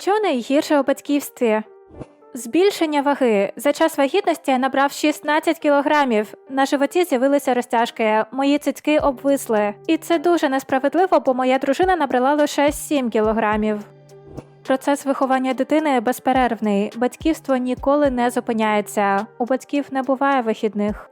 Що найгірше у батьківстві? Збільшення ваги. За час вагітності набрав 16 кілограмів. На животі з'явилися розтяжки, мої цицьки обвисли. І це дуже несправедливо, бо моя дружина набрала лише 7 кілограмів. Процес виховання дитини безперервний. Батьківство ніколи не зупиняється. У батьків не буває вихідних.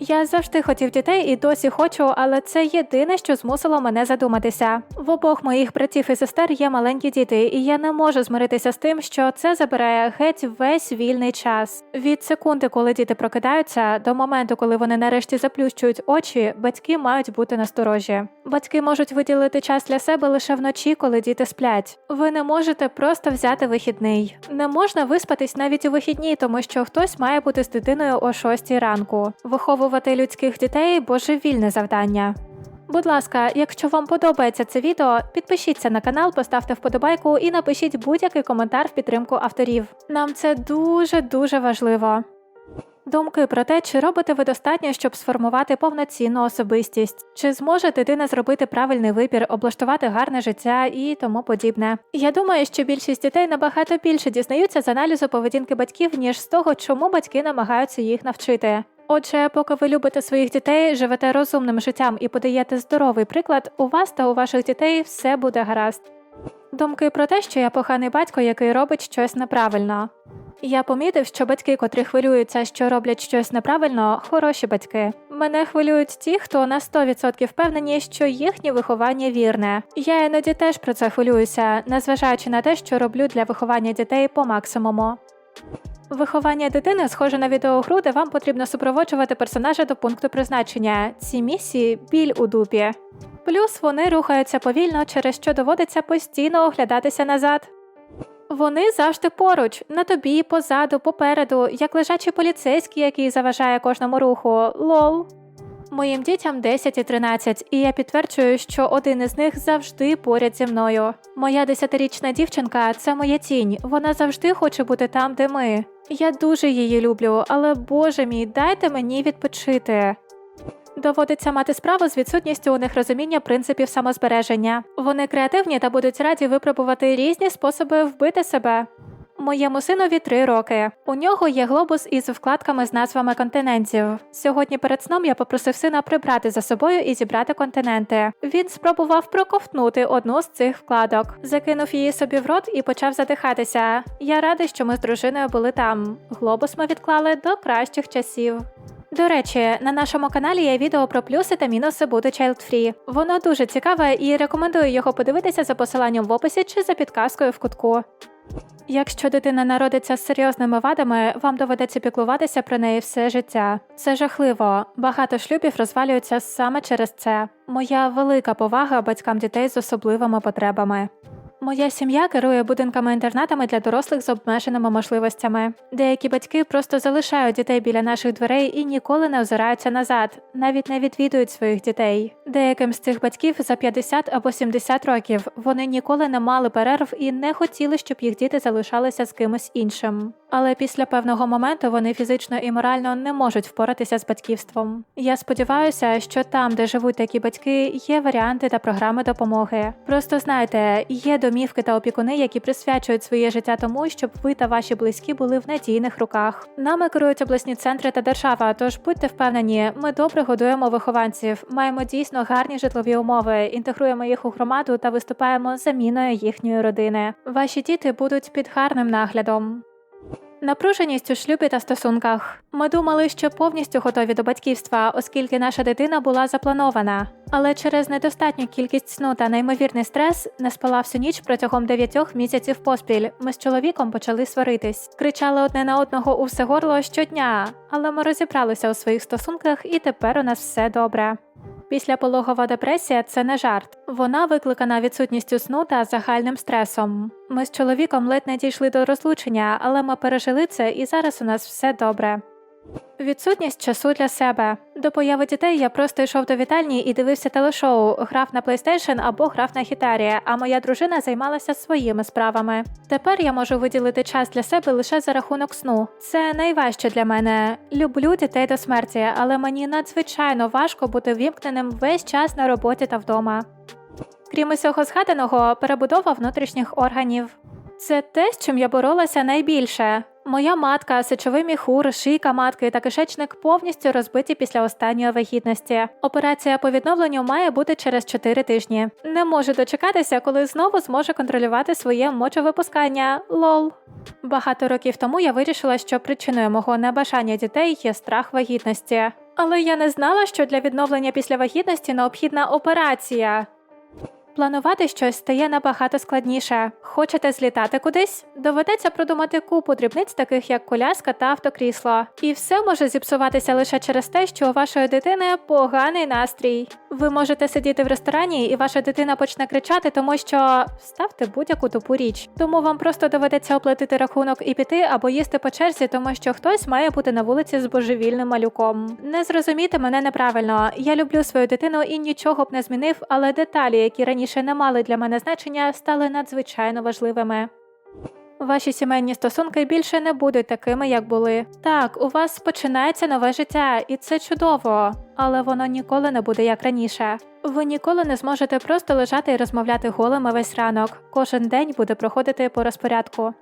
Я завжди хотів дітей і досі хочу, але це єдине, що змусило мене задуматися. В обох моїх братів і сестер є маленькі діти, і я не можу змиритися з тим, що це забирає геть весь вільний час. Від секунди, коли діти прокидаються, до моменту, коли вони нарешті заплющують очі, батьки мають бути насторожі. Батьки можуть виділити час для себе лише вночі, коли діти сплять. Ви не можете просто взяти вихідний. Не можна виспатись навіть у вихідні, тому що хтось має бути з дитиною о 6 ранку. Виховувати людських дітей божевільне завдання. Будь ласка, якщо вам подобається це відео, підпишіться на канал, поставте вподобайку і напишіть будь-який коментар в підтримку авторів. Нам це дуже дуже важливо. Думки про те, чи робите ви достатньо, щоб сформувати повноцінну особистість, чи зможе дитина зробити правильний вибір, облаштувати гарне життя і тому подібне. Я думаю, що більшість дітей набагато більше дізнаються з аналізу поведінки батьків, ніж з того, чому батьки намагаються їх навчити. Отже, поки ви любите своїх дітей, живете розумним життям і подаєте здоровий приклад, у вас та у ваших дітей все буде гаразд. Думки про те, що я поганий батько, який робить щось неправильно. Я помітив, що батьки, котрі хвилюються, що роблять щось неправильно, хороші батьки. Мене хвилюють ті, хто на 100% впевнені, що їхнє виховання вірне. Я іноді теж про це хвилююся, незважаючи на те, що роблю для виховання дітей по максимуму. Виховання дитини схоже на відеогру, де вам потрібно супроводжувати персонажа до пункту призначення. Ці місії біль у дупі. Плюс вони рухаються повільно, через що доводиться постійно оглядатися назад. Вони завжди поруч, на тобі, позаду, попереду, як лежачий поліцейський, який заважає кожному руху. Лол. Моїм дітям 10 і 13, і я підтверджую, що один із них завжди поряд зі мною. Моя 10-річна дівчинка це моя тінь. Вона завжди хоче бути там, де ми. Я дуже її люблю, але боже мій, дайте мені відпочити. Доводиться мати справу з відсутністю у них розуміння принципів самозбереження. Вони креативні та будуть раді випробувати різні способи вбити себе. Моєму синові три роки. У нього є глобус із вкладками з назвами континентів. Сьогодні перед сном я попросив сина прибрати за собою і зібрати континенти. Він спробував проковтнути одну з цих вкладок, закинув її собі в рот і почав задихатися. Я радий, що ми з дружиною були там. Глобус ми відклали до кращих часів. До речі, на нашому каналі є відео про плюси та мінуси бути child-free. Воно дуже цікаве і рекомендую його подивитися за посиланням в описі чи за підказкою в кутку. Якщо дитина народиться з серйозними вадами, вам доведеться піклуватися про неї все життя. Це жахливо. Багато шлюбів розвалюються саме через це. Моя велика повага батькам дітей з особливими потребами. Моя сім'я керує будинками-інтернатами для дорослих з обмеженими можливостями. Деякі батьки просто залишають дітей біля наших дверей і ніколи не озираються назад, навіть не відвідують своїх дітей. Деяким з цих батьків за 50 або 70 років вони ніколи не мали перерв і не хотіли, щоб їх діти залишалися з кимось іншим. Але після певного моменту вони фізично і морально не можуть впоратися з батьківством. Я сподіваюся, що там, де живуть такі батьки, є варіанти та програми допомоги. Просто знайте, є домівки та опікуни, які присвячують своє життя тому, щоб ви та ваші близькі були в надійних руках. Нами керують обласні центри та держава. Тож будьте впевнені, ми добре годуємо вихованців, маємо дійсно гарні житлові умови, інтегруємо їх у громаду та виступаємо заміною їхньої родини. Ваші діти будуть під гарним наглядом. Напруженість у шлюбі та стосунках. Ми думали, що повністю готові до батьківства, оскільки наша дитина була запланована. Але через недостатню кількість сну та неймовірний стрес не спала всю ніч протягом дев'ятьох місяців поспіль. Ми з чоловіком почали сваритись, кричали одне на одного у все горло щодня, але ми розібралися у своїх стосунках, і тепер у нас все добре. Післяпологова депресія це не жарт. Вона викликана відсутністю сну та загальним стресом. Ми з чоловіком ледь не дійшли до розлучення, але ми пережили це і зараз у нас все добре. Відсутність часу для себе. До появи дітей я просто йшов до вітальні і дивився телешоу, грав на PlayStation або грав на гітарі, а моя дружина займалася своїми справами. Тепер я можу виділити час для себе лише за рахунок сну. Це найважче для мене. Люблю дітей до смерті, але мені надзвичайно важко бути вімкненим весь час на роботі та вдома. Крім усього згаданого, перебудова внутрішніх органів. Це те, з чим я боролася найбільше. Моя матка, сечовий міхур, шийка матки та кишечник повністю розбиті після останньої вагітності. Операція по відновленню має бути через 4 тижні. Не можу дочекатися, коли знову зможу контролювати своє мочовипускання. Лол. Багато років тому я вирішила, що причиною мого небажання дітей є страх вагітності. Але я не знала, що для відновлення після вагітності необхідна операція. Планувати щось стає набагато складніше. Хочете злітати кудись? Доведеться продумати купу дрібниць, таких як коляска та автокрісло. І все може зіпсуватися лише через те, що у вашої дитини поганий настрій. Ви можете сидіти в ресторані, і ваша дитина почне кричати, тому що ставте будь-яку тупу річ. Тому вам просто доведеться оплатити рахунок і піти або їсти по черзі, тому що хтось має бути на вулиці з божевільним малюком. Не зрозумійте мене неправильно. Я люблю свою дитину і нічого б не змінив, але деталі, які раніше не мали для мене значення, стали надзвичайно важливими. Ваші сімейні стосунки більше не будуть такими, як були. Так, у вас починається нове життя, і це чудово, але воно ніколи не буде як раніше. Ви ніколи не зможете просто лежати і розмовляти голими весь ранок. Кожен день буде проходити по розпорядку.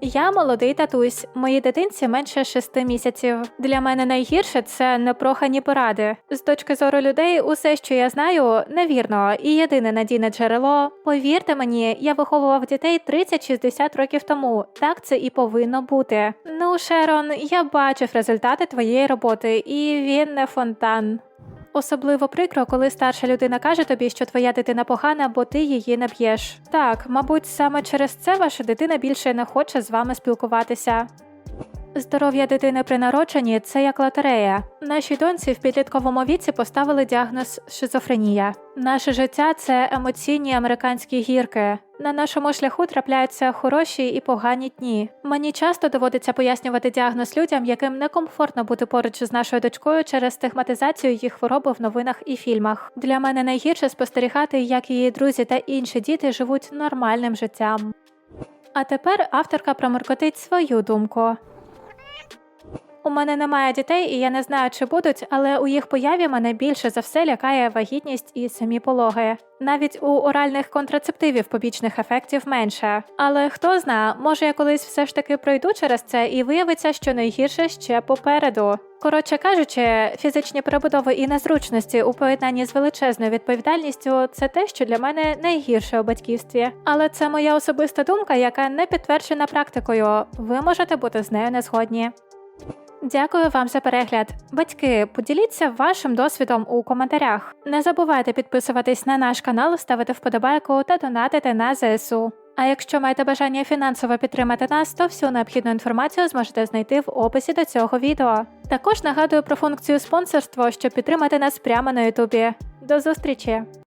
Я молодий татусь, моїй дитинці менше шести місяців. Для мене найгірше це непрохані поради. З точки зору людей, усе, що я знаю, невірно, і єдине надійне джерело. Повірте мені, я виховував дітей 30-60 років тому. Так це і повинно бути. Ну, Шерон, я бачив результати твоєї роботи, і він не фонтан. Особливо прикро, коли старша людина каже тобі, що твоя дитина погана, бо ти її не б'єш. Так, мабуть, саме через це ваша дитина більше не хоче з вами спілкуватися. Здоров'я дитини при народженні це як лотерея. Нашій доньці в підлітковому віці поставили діагноз шизофренія. Наше життя це емоційні американські гірки. На нашому шляху трапляються хороші і погані дні. Мені часто доводиться пояснювати діагноз людям, яким некомфортно бути поруч з нашою дочкою через стигматизацію їх хвороби в новинах і фільмах. Для мене найгірше спостерігати, як її друзі та інші діти живуть нормальним життям. А тепер авторка проморкотить свою думку. У мене немає дітей, і я не знаю, чи будуть, але у їх появі мене більше за все лякає вагітність і самі пологи. Навіть у оральних контрацептивів побічних ефектів менше. Але хто зна, може я колись все ж таки пройду через це і виявиться, що найгірше ще попереду. Коротше кажучи, фізичні перебудови і незручності у поєднанні з величезною відповідальністю це те, що для мене найгірше у батьківстві. Але це моя особиста думка, яка не підтверджена практикою. Ви можете бути з нею не згодні. Дякую вам за перегляд. Батьки, поділіться вашим досвідом у коментарях. Не забувайте підписуватись на наш канал, ставити вподобайку та донатити на ЗСУ. А якщо маєте бажання фінансово підтримати нас, то всю необхідну інформацію зможете знайти в описі до цього відео. Також нагадую про функцію спонсорство, щоб підтримати нас прямо на Ютубі. До зустрічі!